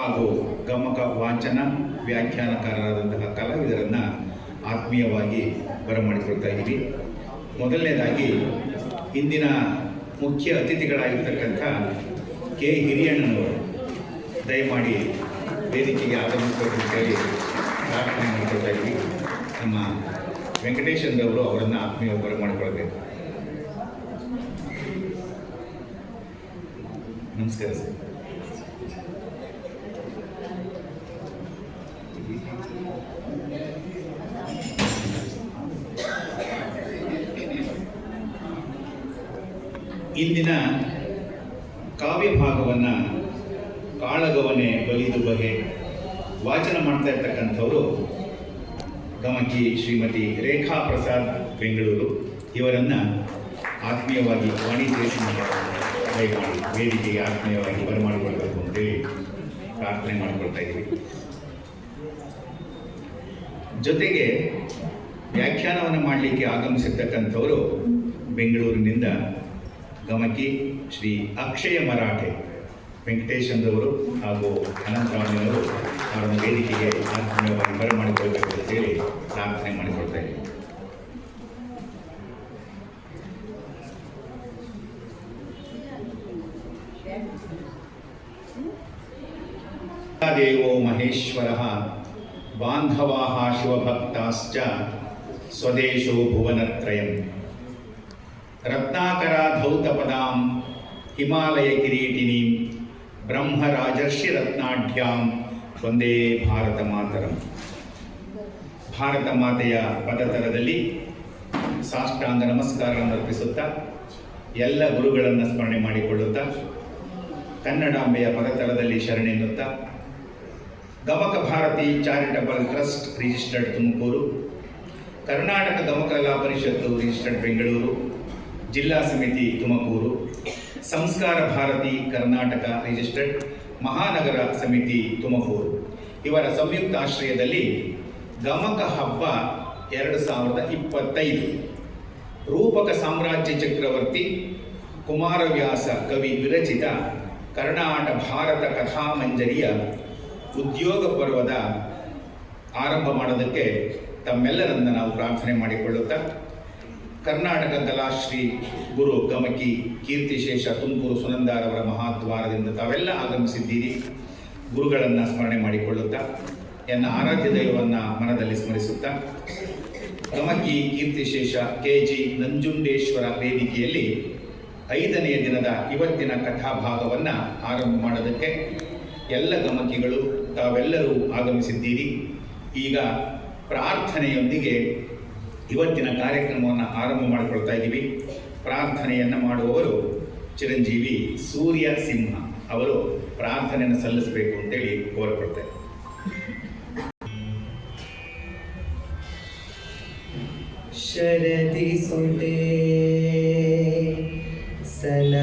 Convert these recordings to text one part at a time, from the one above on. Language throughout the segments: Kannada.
ಹಾಗೂ ಗಮಕ ವಾಚನ ವ್ಯಾಖ್ಯಾನಕಾರರಾದಂತಹ ಕಲಾವಿದರನ್ನು ಆತ್ಮೀಯವಾಗಿ ಬರಮಾಡಿಕೊಳ್ತಾ ಇದ್ದೀವಿ. ಮೊದಲನೇದಾಗಿ, ಇಂದಿನ ಮುಖ್ಯ ಅತಿಥಿಗಳಾಗಿರ್ತಕ್ಕಂಥ ಕೆ ಹಿರಿಯಣ್ಣನವರು, ದಯಮಾಡಿ ವೇದಿಕೆಗೆ ಆಗಮಿಸಬೇಕು ಅಂತೇಳಿ ಪ್ರಾರ್ಥನೆ ಮಾಡಿಕೊಳ್ತಾ ಇದ್ದೀವಿ. ನಮ್ಮ ವೆಂಕಟೇಶನ್ರವರು ಅವರನ್ನು ಆತ್ಮೀಯವಾಗಿ ಬರಮಾಡಿಕೊಳ್ಬೇಕು ನಮಸ್ಕಾರ ಸರ್. ಇಂದಿನ ಕಾವ್ಯ ಭಾಗವನ್ನು ಕಾಳಗವನೆ ಬಲಿದು ಬಗೆ ವಾಚನ ಮಾಡ್ತಾ ಇರ್ತಕ್ಕಂಥವರು ಗಮಕಿ ಶ್ರೀಮತಿ ರೇಖಾ ಪ್ರಸಾದ್ ಬೆಂಗಳೂರು. ಇವರನ್ನು ಆತ್ಮೀಯವಾಗಿ ವಾಣಿಜ್ಯ ದೇಶದಿಂದ ದಯಮಾಡಿ ವೇದಿಕೆಗೆ ಆತ್ಮೀಯವಾಗಿ ಬರಮಾಡಿಕೊಳ್ಬೇಕು ಅಂತೇಳಿ ಪ್ರಾರ್ಥನೆ ಮಾಡಿಕೊಳ್ತಾ ಇದ್ದೀವಿ ಜೊತೆಗೆ ವ್ಯಾಖ್ಯಾನವನ್ನು ಮಾಡಲಿಕ್ಕೆ ಆಗಮಿಸಿರ್ತಕ್ಕಂಥವರು ಬೆಂಗಳೂರಿನಿಂದ ಗಮಕಿ ಶ್ರೀ ಅಕ್ಷಯ ಮರಾಠೆ ವೆಂಕಟೇಶಂದವರು ಹಾಗೂ ಅನಂತರಾಮನವರು ಅವರನ್ನು ವೇದಿಕೆಗೆ ಆತ್ಮೀಯವಾಗಿ ಬರಮಾಡಿಕೊಳ್ಬೇಕು ಅಂತೇಳಿ ಪ್ರಾರ್ಥನೆ ಮಾಡಿಕೊಳ್ತಾ ಇದ್ದೀನಿ. ದೇವೋ ಮಹೇಶ್ವರ ಬಾಂಧವಾ ಶಿವಭಕ್ತಾಶ್ಚ ಸ್ವದೇಶೋ ಭುವನತ್ರಯಂ. ರತ್ನಾಕರ ಧೌತಪದಾಂ ಹಿಮಾಲಯ ಕಿರೀಟಿನೀಂ ಬ್ರಹ್ಮರಾಜರ್ಷಿ ರತ್ನಾಢ್ಯಾಂ ಒಂದೇ ಭಾರತ ಮಾತರಂ ಭಾರತ ಮಾತೆಯ ಪದತರದಲ್ಲಿ ಸಾಷ್ಟಾಂಗ ನಮಸ್ಕಾರವನ್ನು ಅರ್ಪಿಸುತ್ತಾ, ಎಲ್ಲ ಗುರುಗಳನ್ನು ಸ್ಮರಣೆ ಮಾಡಿಕೊಳ್ಳುತ್ತಾ, ಕನ್ನಡಾಂಬೆಯ ಪದತಲದಲ್ಲಿ ಶರಣೆನ್ನುತ್ತಾ Gamaka Bharati charitable trust registered Tumakuru, Karnataka Gamakala Parishat registered Bengaluru ಜಿಲ್ಲಾ ಸಮಿತಿ ತುಮಕೂರು, ಸಂಸ್ಕಾರ ಭಾರತಿ ಕರ್ನಾಟಕ ರಿಜಿಸ್ಟರ್ಡ್ ಮಹಾನಗರ ಸಮಿತಿ ತುಮಕೂರು. ಇವರ ಸಂಯುಕ್ತ ಆಶ್ರಯದಲ್ಲಿ ಗಮಕ ಹಬ್ಬ ಎರಡು ಸಾವಿರದ ಇಪ್ಪತ್ತೈದು. ರೂಪಕ ಸಾಮ್ರಾಜ್ಯ ಚಕ್ರವರ್ತಿ ಕುಮಾರವ್ಯಾಸ ಕವಿ ವಿರಚಿತ ಕರ್ನಾಟ ಭಾರತ ಕಥಾಮಂಜರಿಯ ಉದ್ಯೋಗ ಪರ್ವದ ಆರಂಭ ಮಾಡೋದಕ್ಕೆ ತಮ್ಮೆಲ್ಲರನ್ನು ನಾವು ಪ್ರಾರ್ಥನೆ ಮಾಡಿಕೊಳ್ಳುತ್ತಾ ಕರ್ನಾಟಕ ಕಲಾಶ್ರೀ ಗುರು ಗಮಕಿ ಕೀರ್ತಿಶೇಷ ತುಮಕೂರು ಸುನಂದಾರವರ ಮಹಾದ್ವಾರದಿಂದ ತಾವೆಲ್ಲ ಆಗಮಿಸಿದ್ದೀರಿ. ಗುರುಗಳನ್ನು ಸ್ಮರಣೆ ಮಾಡಿಕೊಳ್ಳುತ್ತಾ, ಎನ್ನ ಆರಾಧ್ಯ ದೈವವನ್ನು ಮನದಲ್ಲಿ ಸ್ಮರಿಸುತ್ತಾ, ಗಮಕಿ ಕೀರ್ತಿಶೇಷ ಕೆ ಜಿ ನಂಜುಂಡೇಶ್ವರ ವೇದಿಕೆಯಲ್ಲಿ ಐದನೆಯ ದಿನದ ಇವತ್ತಿನ ಕಥಾಭಾಗವನ್ನು ಆರಂಭ ಮಾಡೋದಕ್ಕೆ ಎಲ್ಲ ಗಮಕಿಗಳು ತಾವೆಲ್ಲರೂ ಆಗಮಿಸಿದ್ದೀರಿ. ಈಗ ಪ್ರಾರ್ಥನೆಯೊಂದಿಗೆ ಇವತ್ತಿನ ಕಾರ್ಯಕ್ರಮವನ್ನು ಆರಂಭ ಮಾಡಿಕೊಳ್ತಾ ಇದ್ದೀವಿ. ಪ್ರಾರ್ಥನೆಯನ್ನು ಮಾಡುವವರು ಚಿರಂಜೀವಿ ಸೂರ್ಯ ಸಿಂಹ. ಅವರು ಪ್ರಾರ್ಥನೆಯನ್ನು ಸಲ್ಲಿಸಬೇಕು ಅಂತೇಳಿ ಕೋರಕೊಳ್ತಾರೆ ಶರದಿ ಸುಂಟೆ, ಸಲ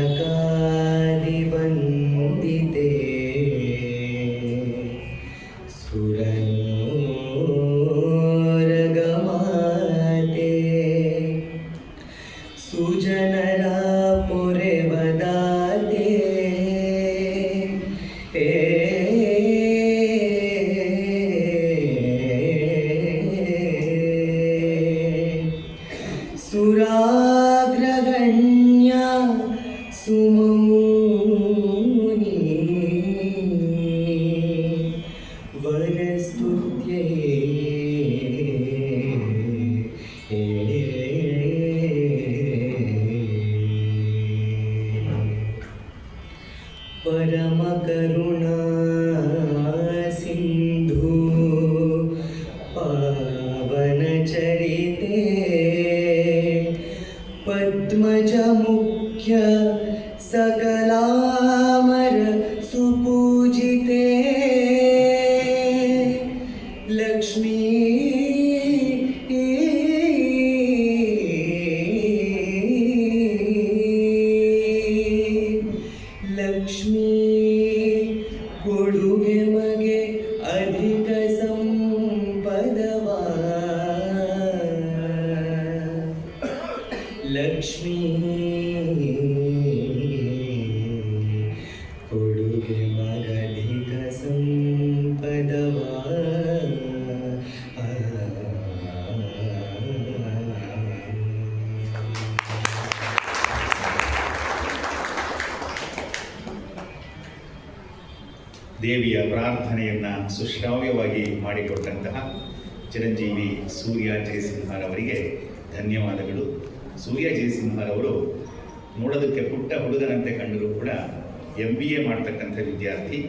सकलामर ದೇವಿಯ ಪ್ರಾರ್ಥನೆಯನ್ನು ಸುಶ್ರಾವ್ಯವಾಗಿ ಮಾಡಿಕೊಟ್ಟಂತಹ ಚಿರಂಜೀವಿ ಸೂರ್ಯ ಜಯಸಿಂಹರವರಿಗೆ ಧನ್ಯವಾದಗಳು. ಸೂರ್ಯ ಜಯಸಿಂಹರವರು ನೋಡೋದಕ್ಕೆ ಪುಟ್ಟ ಹುಡುಗನಂತೆ ಕಂಡರೂ ಕೂಡ ಎಂ ಬಿ ಎ ಮಾಡ್ತಕ್ಕಂಥ ವಿದ್ಯಾರ್ಥಿ.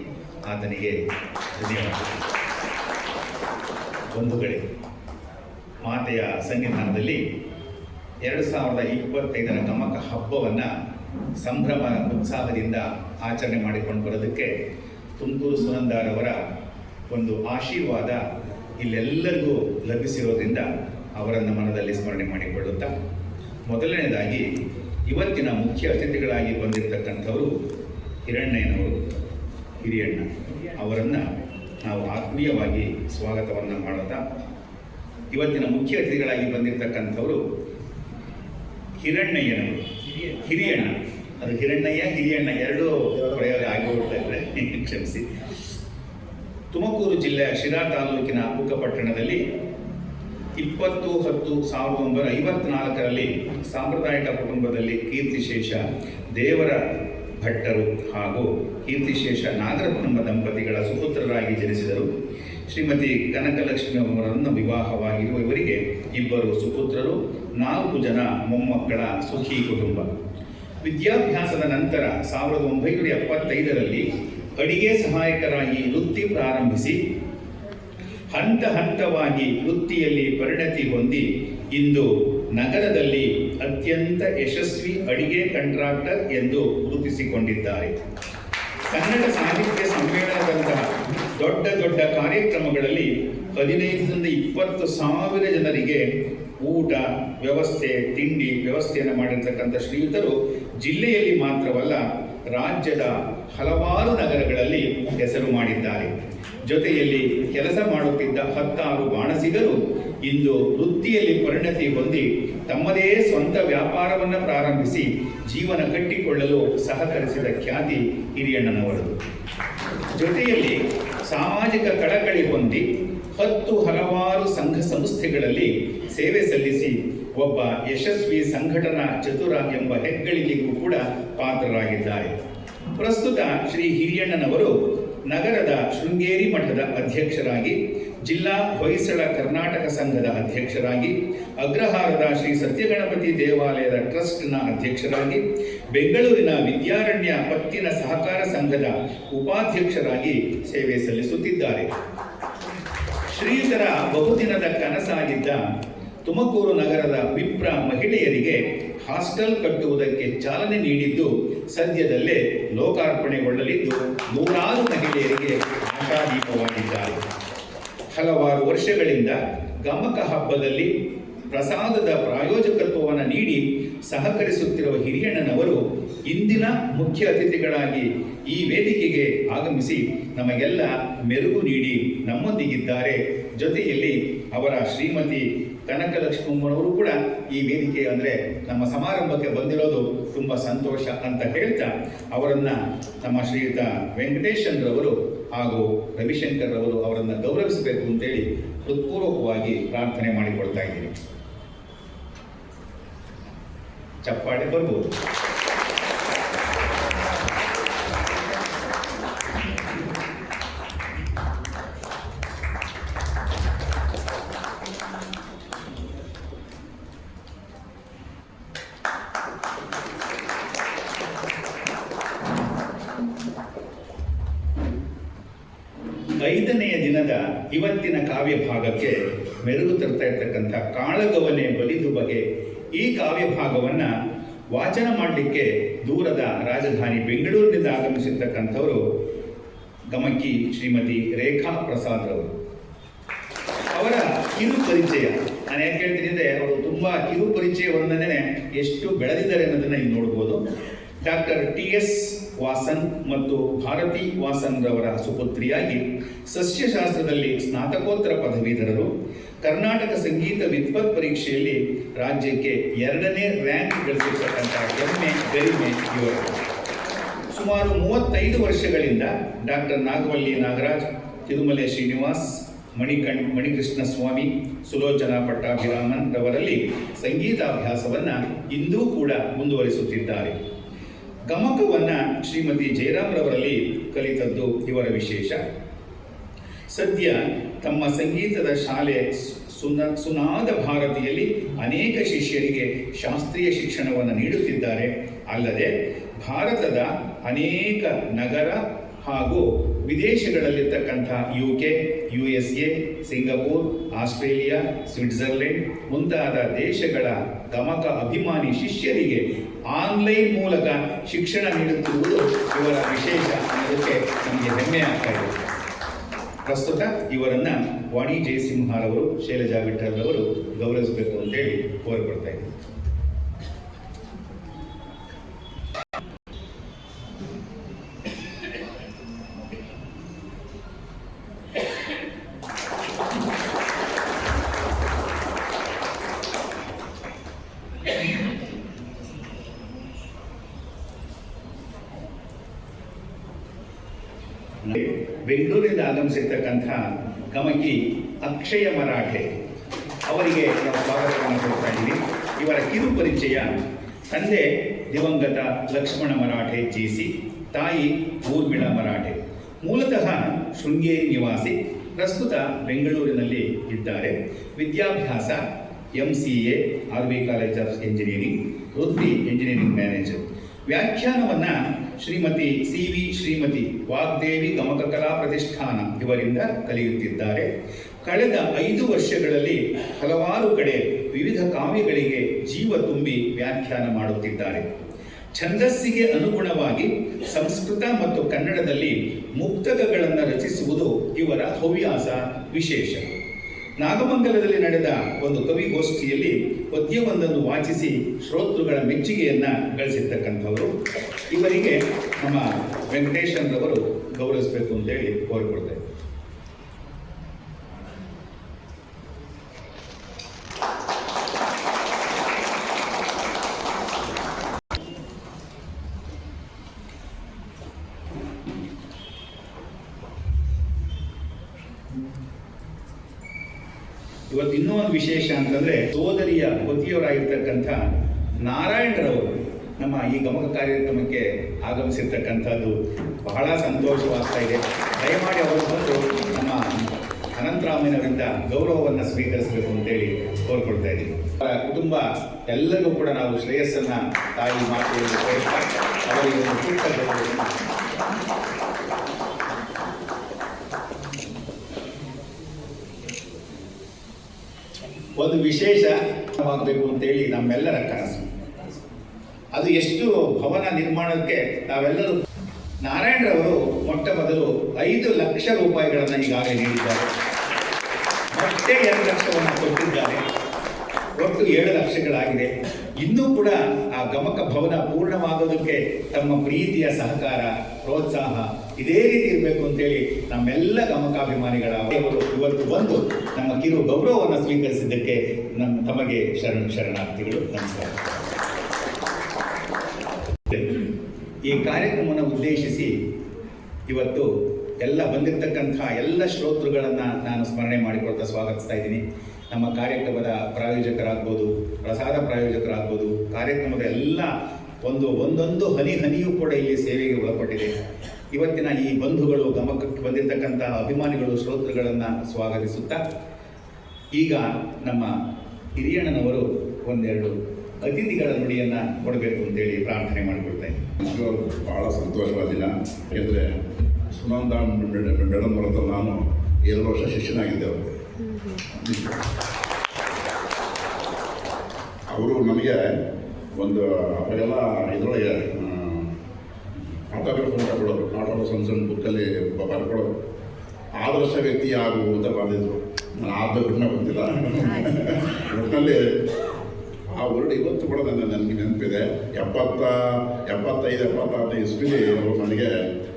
ಆತನಿಗೆ ಧನ್ಯವಾದಗಳು. ಬಂಧುಗಳೇ, ಮಾತೆಯ ಸನ್ನಿಧಾನದಲ್ಲಿ ಎರಡು ಸಾವಿರದ ಇಪ್ಪತ್ತೈದರ ಗಮಕ ಹಬ್ಬವನ್ನು ಸಂಭ್ರಮ ಉತ್ಸಾಹದಿಂದ ಆಚರಣೆ ಮಾಡಿಕೊಂಡು ಬರೋದಕ್ಕೆ ತುಮಕೂರು ಸುನಂದಾರವರ ಒಂದು ಆಶೀರ್ವಾದ ಇಲ್ಲೆಲ್ಲರಿಗೂ ಲಭಿಸಿರೋದ್ರಿಂದ ಅವರನ್ನು ಮನದಲ್ಲಿ ಸ್ಮರಣೆ ಮಾಡಿಕೊಳ್ಳುತ್ತಾ ಮೊದಲನೇದಾಗಿ ಇವತ್ತಿನ ಮುಖ್ಯ ಅತಿಥಿಗಳಾಗಿ ಬಂದಿರತಕ್ಕಂಥವರು ಹಿರಣ್ಣಯ್ಯನವರು ಹಿರಿಯಣ್ಣ. ಅವರನ್ನು ನಾವು ಆತ್ಮೀಯವಾಗಿ ಸ್ವಾಗತವನ್ನು ಮಾಡುತ್ತಾ ಇವತ್ತಿನ ಮುಖ್ಯ ಅತಿಥಿಗಳಾಗಿ ಬಂದಿರತಕ್ಕಂಥವರು ಹಿರಣ್ಣಯ್ಯನವರು. ಹಿರಿಯಣ್ಣ. ಅದು ಹಿರಣ್ಣಯ್ಯ ಹಿರಿಯಣ್ಣ ಎರಡೂ ಪ್ರಯೋಗ ಆಗಿಬಿಡ್ತಾ ಇದ್ರೆ ಕ್ಷಮಿಸಿ. ತುಮಕೂರು ಜಿಲ್ಲೆಯ ಶಿರಾ ತಾಲೂಕಿನ ಬುಕ್ಕಪಟ್ಟಣದಲ್ಲಿ ಇಪ್ಪತ್ತು ಹತ್ತು ಸಾವಿರದ ಒಂಬೈನೂರ ಐವತ್ನಾಲ್ಕರಲ್ಲಿ ಸಾಂಪ್ರದಾಯಿಕ ಕುಟುಂಬದಲ್ಲಿ ಕೀರ್ತಿಶೇಷ ದೇವರ ಭಟ್ಟರು ಹಾಗೂ ಕೀರ್ತಿಶೇಷ ನಾಗರತ್ನಮ್ಮ ದಂಪತಿಗಳ ಸುಪುತ್ರರಾಗಿ ಜನಿಸಿದರು. ಶ್ರೀಮತಿ ಕನಕಲಕ್ಷ್ಮಿ ಅವರನ್ನು ವಿವಾಹವಾಗಿರುವ ಇವರಿಗೆ ಇಬ್ಬರು ಸುಪುತ್ರರು, ನಾಲ್ಕು ಜನ ಮೊಮ್ಮಕ್ಕಳ ಸುಖಿ ಕುಟುಂಬ. ವಿದ್ಯಾಭ್ಯಾಸದ ನಂತರ ಸಾವಿರದ ಒಂಬೈನೂರ ಎಪ್ಪತ್ತೈದರಲ್ಲಿ ಅಡಿಗೆ ಸಹಾಯಕರಾಗಿ ವೃತ್ತಿ ಪ್ರಾರಂಭಿಸಿ, ಹಂತ ಹಂತವಾಗಿ ವೃತ್ತಿಯಲ್ಲಿ ಪರಿಣತಿ ಹೊಂದಿ ಇಂದು ನಗರದಲ್ಲಿ ಅತ್ಯಂತ ಯಶಸ್ವಿ ಅಡಿಗೆ ಕಂಟ್ರಾಕ್ಟರ್ ಎಂದು ಗುರುತಿಸಿಕೊಂಡಿದ್ದಾರೆ. ಕನ್ನಡ ಸಾಹಿತ್ಯ ಸಮ್ಮೇಳನದಂತಹ ದೊಡ್ಡ ದೊಡ್ಡ ಕಾರ್ಯಕ್ರಮಗಳಲ್ಲಿ ಹದಿನೈದರಿಂದ ಇಪ್ಪತ್ತು ಸಾವಿರ ಜನರಿಗೆ ಊಟ, ವ್ಯವಸ್ಥೆ, ತಿಂಡಿ ವ್ಯವಸ್ಥೆಯನ್ನು ಮಾಡಿರ್ತಕ್ಕಂಥ ಶ್ರೀಯುತರು ಜಿಲ್ಲೆಯಲ್ಲಿ ಮಾತ್ರವಲ್ಲ ರಾಜ್ಯದ ಹಲವಾರು ನಗರಗಳಲ್ಲಿ ಹೆಸರು ಮಾಡಿದ್ದಾರೆ. ಜೊತೆಯಲ್ಲಿ ಕೆಲಸ ಮಾಡುತ್ತಿದ್ದ ಹತ್ತಾರು ಬಾಣಸಿಗರು ಇಂದು ವೃತ್ತಿಯಲ್ಲಿ ಪರಿಣತಿ ಹೊಂದಿ ತಮ್ಮದೇ ಸ್ವಂತ ವ್ಯಾಪಾರವನ್ನು ಪ್ರಾರಂಭಿಸಿ ಜೀವನ ಕಟ್ಟಿಕೊಳ್ಳಲು ಸಹಕರಿಸಿದ ಖ್ಯಾತಿ ಹಿರಿಯಣ್ಣನವರದು. ಜೊತೆಯಲ್ಲಿ ಸಾಮಾಜಿಕ ಕಳಕಳಿ ಹೊಂದಿ ಹತ್ತು ಹಲವಾರು ಸಂಘ ಸಂಸ್ಥೆಗಳಲ್ಲಿ ಸೇವೆ ಸಲ್ಲಿಸಿ ಒಬ್ಬ ಯಶಸ್ವಿ ಸಂಘಟನಾ ಚತುರ ಎಂಬ ಹೆಗ್ಗಳಿಕೆಗೂ ಕೂಡ ಪಾತ್ರರಾಗಿದ್ದಾರೆ. ಪ್ರಸ್ತುತ ಶ್ರೀ ಹಿರಿಯಣ್ಣನವರು ನಗರದ ಶೃಂಗೇರಿ ಮಠದ ಅಧ್ಯಕ್ಷರಾಗಿ, ಜಿಲ್ಲಾ ಹೊಯ್ಸಳ ಕರ್ನಾಟಕ ಸಂಘದ ಅಧ್ಯಕ್ಷರಾಗಿ, ಅಗ್ರಹಾರದ ಶ್ರೀ ಸತ್ಯಗಣಪತಿ ದೇವಾಲಯದ ಟ್ರಸ್ಟ್ನ ಅಧ್ಯಕ್ಷರಾಗಿ, ಬೆಂಗಳೂರಿನ ವಿದ್ಯಾರಣ್ಯ ಪತ್ತಿನ ಸಹಕಾರ ಸಂಘದ ಉಪಾಧ್ಯಕ್ಷರಾಗಿ ಸೇವೆ ಸಲ್ಲಿಸುತ್ತಿದ್ದಾರೆ. ಶ್ರೀಯುತರ ಬಹುದಿನದ ಕನಸಾಗಿದ್ದ ತುಮಕೂರು ನಗರದ ವಿಪ್ರ ಮಹಿಳೆಯರಿಗೆ ಹಾಸ್ಟೆಲ್ ಕಟ್ಟುವುದಕ್ಕೆ ಚಾಲನೆ ನೀಡಿದ್ದು ಸದ್ಯದಲ್ಲೇ ಲೋಕಾರ್ಪಣೆಗೊಳ್ಳಲಿದ್ದು ನೂರಾರು ಮಹಿಳೆಯರಿಗೆ ಆಶಾದೀಪವಾಗಿದ್ದಾರೆ ಹಲವಾರು ವರ್ಷಗಳಿಂದ ಗಮಕ ಹಬ್ಬದಲ್ಲಿ ಪ್ರಸಾದದ ಪ್ರಾಯೋಜಕತ್ವವನ್ನು ನೀಡಿ ಸಹಕರಿಸುತ್ತಿರುವ ಹಿರಿಯಣ್ಣನವರು ಇಂದಿನ ಮುಖ್ಯ ಅತಿಥಿಗಳಾಗಿ ಈ ವೇದಿಕೆಗೆ ಆಗಮಿಸಿ ನಮಗೆಲ್ಲ ಮೆರುಗು ನೀಡಿ ನಮ್ಮೊಂದಿಗಿದ್ದಾರೆ. ಜೊತೆಯಲ್ಲಿ ಅವರ ಶ್ರೀಮತಿ ಕನಕಲಕ್ಷ್ಮಮ್ಮನವರು ಕೂಡ ಈ ವೇದಿಕೆ ಅಂದರೆ ನಮ್ಮ ಸಮಾರಂಭಕ್ಕೆ ಬಂದಿರೋದು ತುಂಬ ಸಂತೋಷ ಅಂತ ಹೇಳ್ತಾ ಅವರನ್ನು ನಮ್ಮ ಶ್ರೀಯುತ ವೆಂಕಟೇಶನ್ರವರು ಹಾಗೂ ರವಿಶಂಕರ್ ಅವರು ಅವರನ್ನು ಗೌರವಿಸಬೇಕು ಅಂತೇಳಿ ಹೃತ್ಪೂರ್ವಕವಾಗಿ ಪ್ರಾರ್ಥನೆ ಮಾಡಿಕೊಳ್ತಾ ಇದ್ದೀನಿ. ಚಪ್ಪಾಳೆ ಬರ್ಬೋದು. ಇವತ್ತಿನ ಕಾವ್ಯ ಭಾಗಕ್ಕೆ ಮೆರುಗು ತರ್ತಾ ಇರ್ತಕ್ಕಂಥ ಕಾಳಗವನೆ ಬಲಿದು ಬಗೆ ಈ ಕಾವ್ಯ ಭಾಗವನ್ನು ವಾಚನ ಮಾಡಲಿಕ್ಕೆ ದೂರದ ರಾಜಧಾನಿ ಬೆಂಗಳೂರಿನಿಂದ ಆಗಮಿಸಿರ್ತಕ್ಕಂಥವರು ಗಮಕಿ ಶ್ರೀಮತಿ ರೇಖಾ ಪ್ರಸಾದ್ ಅವರು. ಅವರ ಕಿರು ಪರಿಚಯ. ನಾನು ಯಾಕೆ ಹೇಳ್ತೀನಿ ಅಂದರೆ ಅವರು ತುಂಬ ಕಿರು ಪರಿಚಯವನ್ನೇ ಎಷ್ಟು ಬೆಳೆದಿದ್ದಾರೆ ಅನ್ನೋದನ್ನು ಇಲ್ಲಿ ನೋಡ್ಬೋದು. ಡಾಕ್ಟರ್ ಟಿ ಎಸ್ ವಾಸನ್ ಮತ್ತು ಭಾರತಿ ವಾಸನ್ ರವರ ಸುಪುತ್ರಿಯಾಗಿ ಸಸ್ಯಶಾಸ್ತ್ರದಲ್ಲಿ ಸ್ನಾತಕೋತ್ತರ ಪದವೀಧರರು ಕರ್ನಾಟಕ ಸಂಗೀತ ವಿದ್ವತ್ ಪರೀಕ್ಷೆಯಲ್ಲಿ ರಾಜ್ಯಕ್ಕೆ ಎರಡನೇ ರ್ಯಾಂಕ್ ಗಳಿಸಿರ್ತಕ್ಕಂಥ ಹೆಮ್ಮೆ ಗರಿಮೆ ಇವರು. ಸುಮಾರು ಮೂವತ್ತೈದು ವರ್ಷಗಳಿಂದ ಡಾಕ್ಟರ್ ನಾಗವಲ್ಲಿ ನಾಗರಾಜ್, ತಿರುಮಲೆ ಶ್ರೀನಿವಾಸ್, ಮಣಿಕಣ್ ಮಣಿಕೃಷ್ಣ ಸ್ವಾಮಿ ಸುಲೋಚನಾ ಪಟ್ಟಾಭಿರಾಮನ್ ರವರಲ್ಲಿ ಸಂಗೀತಾಭ್ಯಾಸವನ್ನು ಇಂದೂ ಕೂಡ ಮುಂದುವರಿಸುತ್ತಿದ್ದಾರೆ. ಗಮಕವನ್ನ ಶ್ರೀಮತಿ ಜಯರಾಮ್ರವರಲ್ಲಿ ಕಲಿತದ್ದು ಇವರ ವಿಶೇಷ. ಸದ್ಯ ತಮ್ಮ ಸಂಗೀತದ ಶಾಲೆ ಸುನ ಸುನಾದ ಭಾರತಿಯಲ್ಲಿ ಅನೇಕ ಶಿಷ್ಯರಿಗೆ ಶಾಸ್ತ್ರೀಯ ಶಿಕ್ಷಣವನ್ನು ನೀಡುತ್ತಿದ್ದಾರೆ. ಅಲ್ಲದೆ ಭಾರತದ ಅನೇಕ ನಗರ ಹಾಗೂ ವಿದೇಶಗಳಲ್ಲಿರ್ತಕ್ಕಂಥ U K U S A Singapore Australia Switzerland ಮುಂತಾದ ದೇಶಗಳ ಗಮಕ ಅಭಿಮಾನಿ ಶಿಷ್ಯರಿಗೆ ಆನ್ಲೈನ್ ಮೂಲಕ ಶಿಕ್ಷಣ ನೀಡುತ್ತಿರುವುದು ಇವರ ವಿಶೇಷ ಅನ್ನೋದಕ್ಕೆ ನಮಗೆ ಹೆಮ್ಮೆ ಆಗ್ತಾ ಇದೆ. ಪ್ರಸ್ತುತ ಇವರನ್ನ ವಾಣಿ ಜಯಸಿಂಹಾರವರು, ಶೈಲಜಾ ವಿಠಲ್ ಅವರು ಗೌರವಿಸಬೇಕು ಅಂತೇಳಿ ಕೋರಿಕೊಳ್ತಾ ಇದ್ದೀನಿ. ಅಕ್ಷಯ ಮರಾಠೆ ಅವರಿಗೆ ನಾವು ಸ್ವಾಗತವನ್ನು ಕೊಡ್ತಾ ಇದ್ದೀವಿ. ಇವರ ಕಿರು ಪರಿಚಯ ತಂದೆ ದಿವಂಗತ ಲಕ್ಷ್ಮಣ ಮರಾಠೆ ಜಿ ತಾಯಿ ಊರ್ಮಿಳ ಮರಾಠೆ. ಮೂಲತಃ ಶೃಂಗೇರಿ ನಿವಾಸಿ, ಪ್ರಸ್ತುತ ಬೆಂಗಳೂರಿನಲ್ಲಿ ಇದ್ದಾರೆ. ವಿದ್ಯಾಭ್ಯಾಸ, M C A, R V college of engineering ವೃತ್ತಿ ಇಂಜಿನಿಯರಿಂಗ್ ಮ್ಯಾನೇಜರ್. ವ್ಯಾಖ್ಯಾನವನ್ನು ಶ್ರೀಮತಿ ಸಿ ವಿ ಶ್ರೀಮತಿ ವಾಗ್ದೇವಿ ಗಮಕ ಕಲಾ ಪ್ರತಿಷ್ಠಾನ ಇವರಿಂದ ಕಲಿಯುತ್ತಿದ್ದಾರೆ. ಕಳೆದ ಐದು ವರ್ಷಗಳಲ್ಲಿ ಹಲವಾರು ಕಡೆ ವಿವಿಧ ಕಾವ್ಯಗಳಿಗೆ ಜೀವ ತುಂಬಿ ವ್ಯಾಖ್ಯಾನ ಮಾಡುತ್ತಿದ್ದಾರೆ. ಛಂದಸ್ಸಿಗೆ ಅನುಗುಣವಾಗಿ ಸಂಸ್ಕೃತ ಮತ್ತು ಕನ್ನಡದಲ್ಲಿ ಮುಕ್ತಕಗಳನ್ನು ರಚಿಸುವುದು ಇವರ ಹವ್ಯಾಸ, ವಿಶೇಷ. ನಾಗಮಂಗಲದಲ್ಲಿ ನಡೆದ ಒಂದು ಕವಿಗೋಷ್ಠಿಯಲ್ಲಿ ಪದ್ಯವೊಂದನ್ನು ವಾಚಿಸಿ ಶ್ರೋತೃಗಳ ಮೆಚ್ಚುಗೆಯನ್ನು ಗಳಿಸಿರ್ತಕ್ಕಂಥವರು. ಇವರಿಗೆ ನಮ್ಮ ವೆಂಕಟೇಶನ್ರವರು ಗೌರವಿಸಬೇಕು ಅಂತೇಳಿ ಕೋರಿಕೊಳ್ತೇವೆ ಇವತ್ತು ಇನ್ನೂ ಒಂದು ವಿಶೇಷ ಅಂತಂದ್ರೆ ಸೋದರಿಯ ಪತಿಯವರಾಗಿರ್ತಕ್ಕಂಥ ನಾರಾಯಣರವರು ನಮ್ಮ ಈ ಗಮಕ ಕಾರ್ಯಕ್ರಮಕ್ಕೆ ಆಗಮಿಸಿರ್ತಕ್ಕಂಥದ್ದು ಬಹಳ ಸಂತೋಷವಾಗ್ತಾ ಇದೆ. ದಯಮಾಡಿ ಅವರು ಬಂದು ನಮ್ಮ ಅನಂತರಾಮಯ್ಯನವರಿಂದ ಗೌರವವನ್ನು ಸ್ವೀಕರಿಸಬೇಕು ಅಂತೇಳಿ ಕೋರ್ಕೊಳ್ತಾ ಇದ್ದೀವಿ ಅವರ ಕುಟುಂಬ ಎಲ್ಲರಿಗೂ ಕೂಡ ನಾವು ಶ್ರೇಯಸ್ಸನ್ನು ತಾಯಿ ಮಾತು ಅವರಿಗೆ ಒಂದು ಒಂದು ವಿಶೇಷವಾಗಬೇಕು ಅಂತೇಳಿ ನಮ್ಮೆಲ್ಲರ ಕನಸು. ಅದು ಎಷ್ಟು ಭವನ ನಿರ್ಮಾಣಕ್ಕೆ ನಾವೆಲ್ಲರೂ ನಾರಾಯಣರವರು ಮೊಟ್ಟ ಮೊದಲು ಐದು ಲಕ್ಷ ರೂಪಾಯಿಗಳನ್ನು ಈಗಾಗಲೇ ನೀಡಿದ್ದಾರೆ. ಮತ್ತೆ ಎರಡು ಲಕ್ಷವನ್ನು ಕೊಟ್ಟಿದ್ದಾರೆ. ಒಟ್ಟು ಏಳು ಲಕ್ಷಗಳಾಗಿದೆ. ಇನ್ನೂ ಕೂಡ ಆ ಗಮಕ ಭವನ ಪೂರ್ಣವಾಗೋದಕ್ಕೆ ತಮ್ಮ ಪ್ರೀತಿಯ ಸಹಕಾರ, ಪ್ರೋತ್ಸಾಹ ಇದೇ ರೀತಿ ಇರಬೇಕು ಅಂತೇಳಿ ನಮ್ಮೆಲ್ಲ ಗಮಕಾಭಿಮಾನಿಗಳ ಇವತ್ತು ಬಂದು ನಮ್ಮ ಕಿರು ಗೌರವವನ್ನು ಸ್ವೀಕರಿಸಿದ್ದಕ್ಕೆ ನಮ್ಮ ತಮಗೆ ಶರಣ ಶರಣಾರ್ಥಿಗಳು, ನಮಸ್ಕಾರ. ಈ ಕಾರ್ಯಕ್ರಮವನ್ನು ಉದ್ದೇಶಿಸಿ ಇವತ್ತು ಎಲ್ಲ ಬಂದಿರತಕ್ಕಂಥ ಎಲ್ಲ ಶ್ರೋತೃಗಳನ್ನು ನಾನು ಸ್ಮರಣೆ ಮಾಡಿಕೊಳ್ತಾ ಸ್ವಾಗತಿಸ್ತಾ ಇದ್ದೀನಿ. ನಮ್ಮ ಕಾರ್ಯಕ್ರಮದ ಪ್ರಾಯೋಜಕರಾಗ್ಬೋದು ಪ್ರಸಾದ ಪ್ರಾಯೋಜಕರಾಗ್ಬೋದು, ಕಾರ್ಯಕ್ರಮದ ಎಲ್ಲ ಒಂದು ಒಂದೊಂದು ಹನಿ ಹನಿಯೂ ಕೂಡ ಇಲ್ಲಿ ಸೇವೆಗೆ ಒಳಪಟ್ಟಿದೆ. ಇವತ್ತಿನ ಈ ಬಂಧುಗಳು ಗಮಕಕ್ಕೆ ಬಂದಿರತಕ್ಕಂತಹ ಅಭಿಮಾನಿಗಳು, ಶ್ರೋತೃಗಳನ್ನು ಸ್ವಾಗತಿಸುತ್ತಾ, ಈಗ ನಮ್ಮ ಹಿರಿಯಣ್ಣನವರು ಒಂದೆರಡು ಅತಿಥಿಗಳ ನುಡಿಯನ್ನು ಕೊಡಬೇಕು ಅಂತೇಳಿ ಪ್ರಾರ್ಥನೆ ಇದ್ದೀನಿ. ನಿಜವಾಗ್ಲೂ ಭಾಳ ಸಂತೋಷವಾದ ದಿನ. ಯಾಕೆಂದರೆ ಸುನಂದ ಮೇಡಮ್ ನಾನು ಎರಡು ವರ್ಷ ಶಿಷ್ಯನಾಗಿದ್ದೆ ಅವರು. ಅವರು ನಮಗೆ ಒಂದು ಅವರೆಲ್ಲ ಇದರೊಳಗೆ ಆಟೋಗ್ರಾಫ್ ಅಂತ ನಾಟ್ ಆಲ್ ಸಣ್ಣ ಸಣ್ಣ ಬುಕ್ಕಲ್ಲಿ ಬರ್ಕೊಡೋರು ಆದರ್ಶ ವ್ಯಕ್ತಿ ಯಾರು ಅಂತ ಬಂದಿದ್ರು ನಾನು ಆದ ಘಟನೆ ಬಂದಿಲ್ಲ. ಒಟ್ಟಿನಲ್ಲಿ ಆ ವರ್ಡ್ ಇವತ್ತು ಕೂಡ ನನ್ನ ನನಗೆ ನೆನಪಿದೆ. ಎಪ್ಪತ್ತ ಎಪ್ಪತ್ತೈದು ಎಪ್ಪತ್ತಾರನೇ ಇಸ್ವಿಲಿ ಅವರು ನನಗೆ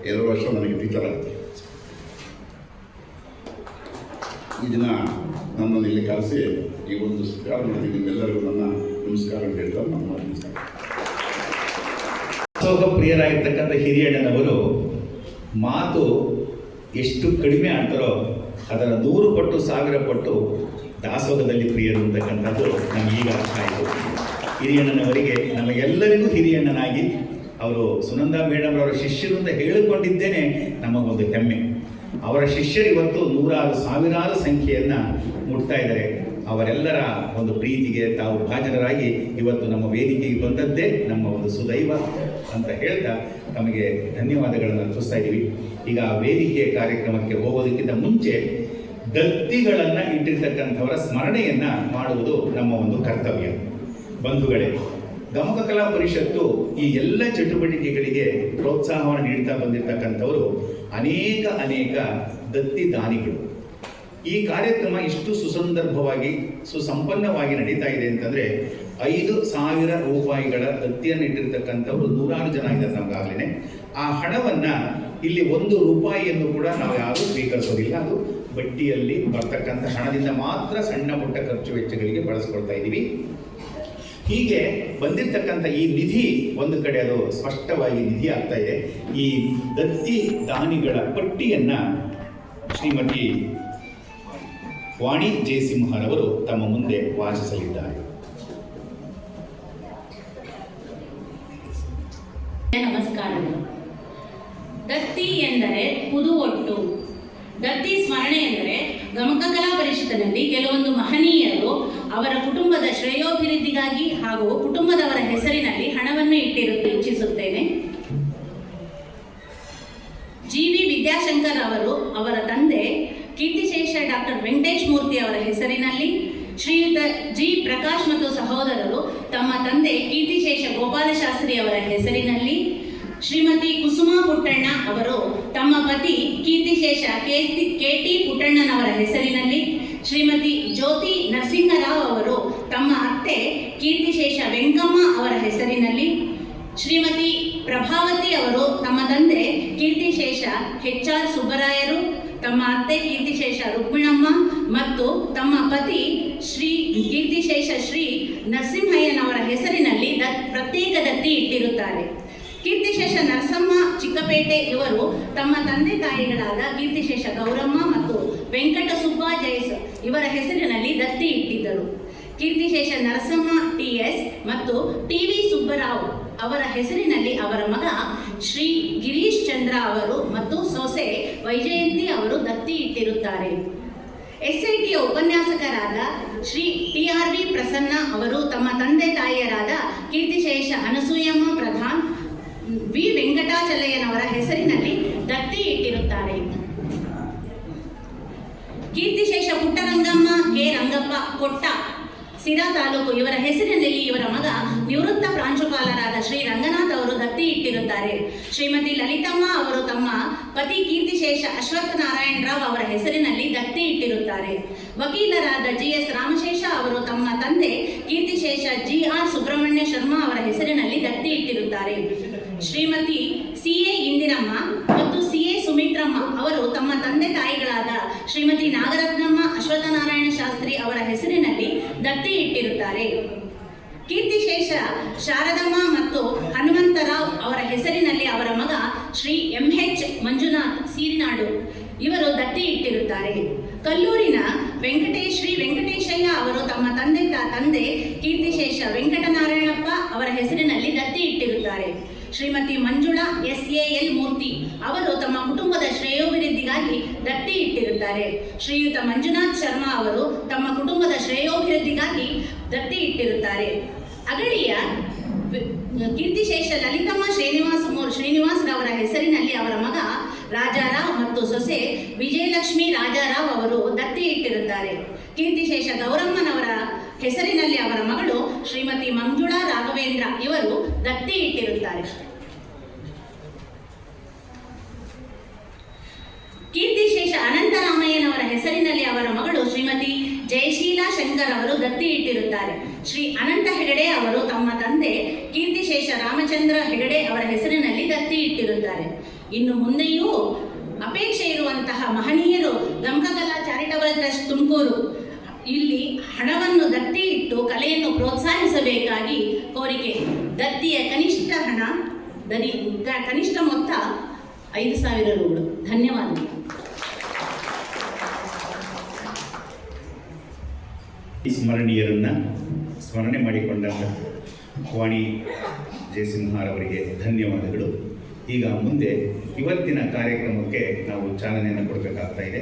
ಎರಡು ವರ್ಷ ನನಗೆ ಟೀಚರ್ ಆಯಿತು ಈ ದಿನ ನನ್ನನ್ನು ಇಲ್ಲಿ ಕರೆಸಿ ಈ ಒಂದು ಸ್ಕಾರ ನಿಮ್ಮೆಲ್ಲರಿಗೂ ನನ್ನ ನಮಸ್ಕಾರ ಅಂತ ಹೇಳ್ತಾ ನಮ್ಮ ಮಾತು ಮುಗಿಸ್ತೇನೆ. ದಾಸೋಹ ಪ್ರಿಯರಾಗಿರ್ತಕ್ಕಂಥ ಹಿರಿಯಣ್ಣನವರು ಮಾತು ಎಷ್ಟು ಕಡಿಮೆ ಆಗ್ತಾರೋ ಅದರ ನೂರು ಪಟ್ಟು, ಸಾವಿರ ಪಟ್ಟು ದಾಸೋಹದಲ್ಲಿ ಪ್ರಿಯರು ಅಂತಕ್ಕಂಥದ್ದು ನಮಗೀಗ ಅರ್ಥ ಆಯಿತು ಹಿರಿಯಣ್ಣನವರಿಗೆ ನಮಗೆಲ್ಲರಿಗೂ ಹಿರಿಯಣ್ಣನಾಗಿ ಅವರು ಸುನಂದ ಮೇಡಮ್ ಅವರ ಶಿಷ್ಯರು ಅಂತ ಹೇಳಿಕೊಂಡಿದ್ದೇನೆ ನಮಗೊಂದು ಹೆಮ್ಮೆ. ಅವರ ಶಿಷ್ಯರು ಇವತ್ತು ನೂರಾರು, ಸಾವಿರಾರು ಸಂಖ್ಯೆಯನ್ನು ಮುಟ್ತಾ ಇದ್ದಾರೆ. ಅವರೆಲ್ಲರ ಒಂದು ಪ್ರೀತಿಗೆ ತಾವು ಭಾಜನರಾಗಿ ಇವತ್ತು ನಮ್ಮ ವೇದಿಕೆಗೆ ಬಂದದ್ದೇ ನಮ್ಮ ಒಂದು ಸುದೈವ. ಅಂತ ಹೇಳ್ತಾ ತಮಗೆ ಧನ್ಯವಾದಗಳನ್ನು ಅರ್ಪಿಸ್ತಾ ಇದ್ದೀವಿ. ಈಗ ವೇದಿಕೆಯ ವೇದಿಕೆ ಕಾರ್ಯಕ್ರಮಕ್ಕೆ ಹೋಗೋದಕ್ಕಿಂತ ಮುಂಚೆ ದತ್ತಿಗಳನ್ನು ಇಟ್ಟಿರ್ತಕ್ಕಂಥವರ ಸ್ಮರಣೆಯನ್ನ ಮಾಡುವುದು ನಮ್ಮ ಒಂದು ಕರ್ತವ್ಯ. ಬಂಧುಗಳೇ, ಗಮಕ ಕಲಾ ಪರಿಷತ್ತು ಈ ಎಲ್ಲ ಚಟುವಟಿಕೆಗಳಿಗೆ ಪ್ರೋತ್ಸಾಹವನ್ನು ನೀಡ್ತಾ ಬಂದಿರತಕ್ಕಂಥವರು ಅನೇಕ ಅನೇಕ ದತ್ತಿ ದಾನಿಗಳು. ಈ ಕಾರ್ಯಕ್ರಮ ಇಷ್ಟು ಸುಸಂದರ್ಭವಾಗಿ, ಸುಸಂಪನ್ನವಾಗಿ ನಡೀತಾ ಇದೆ ಅಂತಂದ್ರೆ ಐದು ಸಾವಿರ ರೂಪಾಯಿಗಳ ದತ್ತಿಯನ್ನು ಇಟ್ಟಿರ್ತಕ್ಕಂಥವ್ರು ನೂರಾರು ಜನ ಇದ್ದಾರೆ ನಮಗಾಗಲೇ ಆ ಹಣವನ್ನ ಇಲ್ಲಿ ಒಂದು ರೂಪಾಯಿಯನ್ನು ಕೂಡ ನಾವು ಯಾರು ಸ್ವೀಕರಿಸೋದಿಲ್ಲ. ಅದು ಬಡ್ಡಿಯಲ್ಲಿ ಬರ್ತಕ್ಕಂಥ ಹಣದಿಂದ ಮಾತ್ರ ಸಣ್ಣ ಪುಟ್ಟ ಖರ್ಚು ವೆಚ್ಚಗಳಿಗೆ ಬಳಸ್ಕೊಳ್ತಾ ಇದ್ದೀವಿ. ಹೀಗೆ ಬಂದಿರತಕ್ಕಂಥ ಈ ನಿಧಿ, ಒಂದು ಕಡೆ ಅದು ಸ್ಪಷ್ಟವಾಗಿ ನಿಧಿ ಆಗ್ತಾ ಇದೆ. ಈ ದತ್ತಿ ದಾನಿಗಳ ಪಟ್ಟಿಯನ್ನ ಶ್ರೀಮತಿ ವಾಣಿ ಜಯಸಿಂಹರವರು ತಮ್ಮ ಮುಂದೆ ವಾಚಿಸಲಿದ್ದಾರೆ. ನಮಸ್ಕಾರಗಳು. ದತ್ತಿ ಎಂದರೆ ಪುದು ಒಟ್ಟು ದತ್ತಿ ಸ್ಮರಣೆ ಎಂದರೆ ಗಮಕ ಕಲಾ ಪರಿಷತ್ತಿನಲ್ಲಿ ಕೆಲವೊಂದು ಮಹನೀಯರು ಅವರ ಕುಟುಂಬದ ಶ್ರೇಯೋಭಿವೃದ್ಧಿಗಾಗಿ ಹಾಗೂ ಕುಟುಂಬದವರ ಹೆಸರಿನಲ್ಲಿ ಹಣವನ್ನು ಇಟ್ಟಿರುತ್ತೆ ಇಚ್ಛಿಸುತ್ತೇನೆ. ಜಿ ವಿ ವಿದ್ಯಾಶಂಕರ್ ಅವರು ಅವರ ತಂದೆ ಕೀರ್ತಿಶೇಷ ಡಾಕ್ಟರ್ ವೆಂಕಟೇಶ್ ಮೂರ್ತಿ ಅವರ ಹೆಸರಿನಲ್ಲಿ ಶ್ರೀಯುತ ಜಿ ಪ್ರಕಾಶ್ ಮತ್ತು ಸಹೋದರರು ತಮ್ಮ ತಂದೆ ಕೀರ್ತಿಶೇಷ ಗೋಪಾಲಶಾಸ್ತ್ರಿ ಅವರ ಹೆಸರಿನಲ್ಲಿ ಶ್ರೀಮತಿ ಕುಸುಮಾ ಪುಟ್ಟಣ್ಣ ಅವರು ತಮ್ಮ ಪತಿ ಕೀರ್ತಿಶೇಷ ಕೇತಿ ಕೆಟಿ ಪುಟ್ಟಣ್ಣನವರ ಹೆಸರಿನಲ್ಲಿ ಶ್ರೀಮತಿ ಜ್ಯೋತಿ ನರಸಿಂಹರಾವ್ ಅವರು ತಮ್ಮ ಅತ್ತೆ ಕೀರ್ತಿಶೇಷ ವೆಂಕಮ್ಮ ಅವರ ಹೆಸರಿನಲ್ಲಿ ಶ್ರೀಮತಿ ಪ್ರಭಾವತಿ ಅವರು ತಮ್ಮ ತಂದೆ ಕೀರ್ತಿಶೇಷ ಹೆಚ್ ಆರ್ ಸುಬ್ಬರಾಯರು, ತಮ್ಮ ಅತ್ತೆ ಕೀರ್ತಿಶೇಷ ರುಕ್ಮಿಣಮ್ಮ ಮತ್ತು ತಮ್ಮ ಪತಿ ಶ್ರೀ ಕೀರ್ತಿಶೇಷ ಶ್ರೀ ನರಸಿಂಹಯ್ಯನವರ ಹೆಸರಿನಲ್ಲಿ ದ ಪ್ರತ್ಯೇಕ ದತ್ತಿ ಇಟ್ಟಿರುತ್ತಾರೆ. ಕೀರ್ತಿಶೇಷ ನರಸಮ್ಮ ಚಿಕ್ಕಪೇಟೆ ಇವರು ತಮ್ಮ ತಂದೆ ತಾಯಿಗಳಾದ ಕೀರ್ತಿಶೇಷ ಗೌರಮ್ಮ ಮತ್ತು ವೆಂಕಟ ಸುಬ್ಬಾ ಜಯಸ್ ಇವರ ಹೆಸರಿನಲ್ಲಿ ದತ್ತಿ ಇಟ್ಟಿದ್ದರು. ಕೀರ್ತಿಶೇಷ ನರಸಮ್ಮ ಟಿ ಎಸ್ ಮತ್ತು ಟಿ ವಿ ಸುಬ್ಬರಾವ್ ಅವರ ಹೆಸರಿನಲ್ಲಿ ಅವರ ಮಗ ಶ್ರೀ ಗಿರೀಶ್ ಚಂದ್ರ ಅವರು ಮತ್ತು ಸೊಸೆ ವೈಜಯಂತಿ ಅವರು ದತ್ತಿ ಇಟ್ಟಿರುತ್ತಾರೆ. ಎಸ್ ಐ ಟಿಯ ಉಪನ್ಯಾಸಕರಾದ Shri T R V Prasanna ಅವರು ತಮ್ಮ ತಂದೆ ತಾಯಿಯರಾದ ಕೀರ್ತಿಶೇಷ ಅನಸೂಯಮ್ಮ ಪ್ರಧಾನ್ ವಿ. ವೆಂಕಟಾಚಲಯ್ಯನವರ ಹೆಸರಿನಲ್ಲಿ ದತ್ತಿ ಇಟ್ಟಿರುತ್ತಾರೆ. ಕೀರ್ತಿಶೇಷ ಪುಟ್ಟರಂಗಮ್ಮ ಕೆ. ರಂಗಪ್ಪ ಕೊಟ್ಟ ಸಿರಾ ತಾಲೂಕು ಇವರ ಹೆಸರಿನಲ್ಲಿ ಇವರ ಮಗ ನಿವೃತ್ತ ಪ್ರಾಂಶುಪಾಲರಾದ ಶ್ರೀ ರಂಗನಾಥ್ ಅವರು ದತ್ತಿ ಇಟ್ಟಿರುತ್ತಾರೆ. ಶ್ರೀಮತಿ ಲಲಿತಮ್ಮ ಅವರು ತಮ್ಮ ಪತಿ ಕೀರ್ತಿಶೇಷ ಅಶ್ವತ್ಥ ನಾರಾಯಣ ರಾವ್ ಅವರ ಹೆಸರಿನಲ್ಲಿ ದತ್ತಿ ಇಟ್ಟಿರುತ್ತಾರೆ. ವಕೀಲರಾದ ಜಿ ಎಸ್ ರಾಮಶೇಷ ಅವರು ತಮ್ಮ ತಂದೆ ಕೀರ್ತಿಶೇಷ ಜಿ ಆರ್ ಸುಬ್ರಹ್ಮಣ್ಯ ಶರ್ಮಾ ಅವರ ಹೆಸರಿನಲ್ಲಿ ದತ್ತಿ ಇಟ್ಟಿರುತ್ತಾರೆ. ಶ್ರೀಮತಿ ಸಿ ಎ ಇಂದಿರಮ್ಮ ಮತ್ತು ಸಿ ಎ ಸುಮಿತ್ರಮ್ಮ ಅವರು ತಮ್ಮ ತಂದೆ ತಾಯಿಗಳಾದ ಶ್ರೀಮತಿ ನಾಗರತ್ನಮ್ಮ, ಅಶ್ವತ್ಥನಾರಾಯಣ ಶಾಸ್ತ್ರಿ ಅವರ ಹೆಸರಿನಲ್ಲಿ ದತ್ತಿ ಇಟ್ಟಿರುತ್ತಾರೆ. ಕೀರ್ತಿಶೇಷ ಶಾರದಮ್ಮ ಮತ್ತು ಹನುಮಂತರಾವ್ ಅವರ ಹೆಸರಿನಲ್ಲಿ ಅವರ ಮಗ ಶ್ರೀ ಎಂ ಎಚ್ ಮಂಜುನಾಥ್ ಸೀರಿನಾಡು ಇವರು ದತ್ತಿ ಇಟ್ಟಿರುತ್ತಾರೆ. ಕಲ್ಲೂರಿನ ವೆಂಕಟೇಶ್ ಶ್ರೀ ವೆಂಕಟೇಶಯ್ಯ ಅವರು ತಮ್ಮ ತಂದೆ ತಂದೆ ಕೀರ್ತಿಶೇಷ ವೆಂಕಟನಾರಾಯಣಪ್ಪ ಅವರ ಹೆಸರಿನಲ್ಲಿ ದತ್ತಿ ಇಟ್ಟಿರುತ್ತಾರೆ. Shrimati Manjula S A L Murthy. ಅವರು ತಮ್ಮ ಕುಟುಂಬದ ಶ್ರೇಯೋಭಿವೃದ್ಧಿಗಾಗಿ ದತ್ತಿ ಇಟ್ಟಿರುತ್ತಾರೆ. ಶ್ರೀಯುತ ಮಂಜುನಾಥ್ ಶರ್ಮಾ ಅವರು ತಮ್ಮ ಕುಟುಂಬದ ಶ್ರೇಯೋಭಿವೃದ್ಧಿಗಾಗಿ ದತ್ತಿ ಇಟ್ಟಿರುತ್ತಾರೆ. ಅಗಡಿಯ ಕೀರ್ತಿಶೇಷ ಲಲಿತಮ್ಮ ಶ್ರೀನಿವಾಸ್ ಅವರ ಹೆಸರಿನಲ್ಲಿ ಅವರ ಮಗ ರಾಜಾರಾವ್ ಮತ್ತು ಸೊಸೆ ವಿಜಯಲಕ್ಷ್ಮಿ ರಾಜಾರಾವ್ ಅವರು ದತ್ತಿ ಇಟ್ಟಿರುತ್ತಾರೆ. ಕೀರ್ತಿಶೇಷ ಗೌರಮ್ಮನವರ ಹೆಸರಿನಲ್ಲಿ ಅವರ ಮಗಳು ಶ್ರೀಮತಿ ಮಂಜುಳಾ ರಾಘವೇಂದ್ರ ಇವರು ದತ್ತಿ ಇಟ್ಟಿರುತ್ತಾರೆ ಕೀರ್ತಿಶೇಷ ಅನಂತರಾಮಯ್ಯನವರ ಹೆಸರಿನಲ್ಲಿ ಅವರ ಮಗಳು ಶ್ರೀಮತಿ ಜಯಶೀಲಾ ಶಂಕರ್ ಅವರು ದತ್ತಿ ಇಟ್ಟಿರುತ್ತಾರೆ. ಶ್ರೀ ಅನಂತ ಹೆಗಡೆ ಅವರು ತಮ್ಮ ತಂದೆ ಕೀರ್ತಿಶೇಷ ರಾಮಚಂದ್ರ ಹೆಗಡೆ ಅವರ ಹೆಸರಿನಲ್ಲಿ ದತ್ತಿ ಇಟ್ಟಿರುತ್ತಾರೆ. ಇನ್ನು ಮುಂದೆಯೂ ಅಪೇಕ್ಷೆ ಇರುವಂತಹ ಮಹನೀಯರು ಗಮಕಕಲಾ ಚಾರಿಟಬಲ್ ಟ್ರಸ್ಟ್ ತುಮಕೂರು ಇಲ್ಲಿ ಹಣವನ್ನು ದತ್ತಿ ಇಟ್ಟು ಕಲೆಯನ್ನು ಪ್ರೋತ್ಸಾಹಿಸಬೇಕಾಗಿ ಕೋರಿಕೆ. ದತ್ತಿಯ ಕನಿಷ್ಠ ಹಣ, ದನಿ ಕನಿಷ್ಠ ಮೊತ್ತ ಐದು ಸಾವಿರ ರೂಗಳು ಧನ್ಯವಾದಗಳು. ಈ ಸ್ಮರಣೀಯರನ್ನ ಸ್ಮರಣೆ ಮಾಡಿಕೊಂಡಂತ ವಾಣಿ ಜಯಸಿಂಹಾರವರಿಗೆ ಧನ್ಯವಾದಗಳು. ಈಗ ಮುಂದೆ ಇವತ್ತಿನ ಕಾರ್ಯಕ್ರಮಕ್ಕೆ ನಾವು ಚಾಲನೆಯನ್ನು ಕೊಡಬೇಕಾಗ್ತಾ ಇದೆ.